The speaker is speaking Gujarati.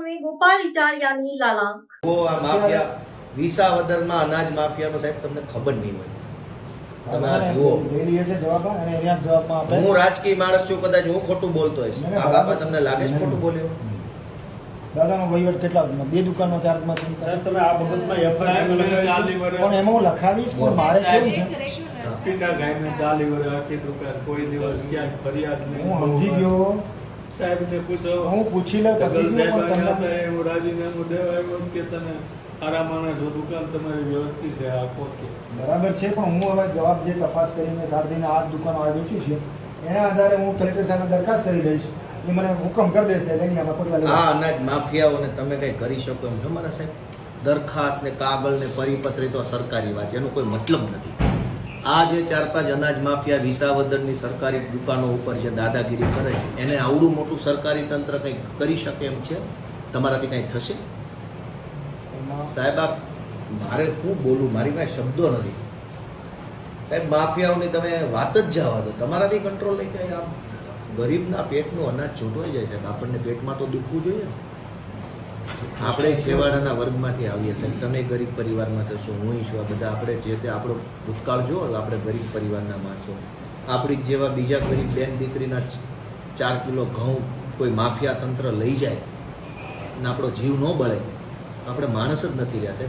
સામે ગોપાલ ઇટાલિયાની લાલાંક. આ માફિયા વિસાવદરમાં અનાજ માફિયાનો સાહેબ તમને ખબર નહીં હોય. તમે આ જુઓ. ડેલી એ છે જવાબ અને એના જવાબમાં આપણે હું રાજકીય માણસ છું કદાચ હું ખોટું બોલતો હોઈશ. આ બાબા તમને લાગે છે. ખોટું બોલ્યો? દાદાનો વહીવટ કેટલા બે દુકાનનો ચાર્જમાં છે? તમે આ બાબતમાં એફઆઈઆર મને ચાલી પણ એમાં હું લખાવીશ પણ મારે કેવું છે? સ્પીડર ગાયને ચાલી વર્ષ આખી દુકાન કોઈ દિવસ ક્યાંક ફરિયાદ નહીં. હું સમજી ગયો. સાહેબ ને પૂછો હું પૂછી લે પતી પણ તમને એવું રાજીનામું દેવા આવ્યો કે તને સારા માણસ જો દુકાન તમારી વ્યવસ્થિત છે આ ખોટી બરાબર છે પણ હું હવે જવાબ જે તપાસ કરીને કાઢીને આ જ આવી વેચ્યું છે એના આધારે હું કલેક્ટર સાહેબને દરખાસ્ત કરી દઈશ એ મને હુકમ કરી દેશે એટલે એની આમાં પગલાં હા અનાજ માફિયાઓને તમે કઈ કરી શકો એમ છો મારા સાહેબ? દરખાસ્ત ને કાગળ ને પરિપત્ર તો સરકારી વાત એનો કોઈ મતલબ નથી. આ જે ચાર પાંચ અનાજ માફિયા વિસાવદરની સરકારી દુકાનો ઉપર જે દાદાગીરી કરે એને આવડું મોટું સરકારી તંત્ર કંઈક કરી શકે એમ છે? તમારાથી કંઈ થશે? સાહેબ આ મારે શું બોલું? મારી પાસે શબ્દો નથી. સાહેબ માફિયાઓની તમે વાત જ જવા દો. તમારાથી કંટ્રોલ નહીં થાય. આમ ગરીબના પેટનું અનાજ છૂટવાઈ જાય સાહેબ આપણને પેટમાં તો દુખવું જોઈએ ને. આપણે છેવાડાના વર્ગમાંથી આવીએ છીએ. તમે ગરીબ પરિવારમાં થશો હું છું, આ બધા આપણે જે તે આપણો ભૂતકાળ જુઓ આપણે ગરીબ પરિવારના માણસો આપણી જેવા બીજા ગરીબ બેન દીકરીના ચાર કિલો ઘઉં કોઈ માફિયા તંત્ર લઈ જાય ને આપણો જીવ ન બળે આપણે માણસ જ નથી રહ્યા સાહેબ.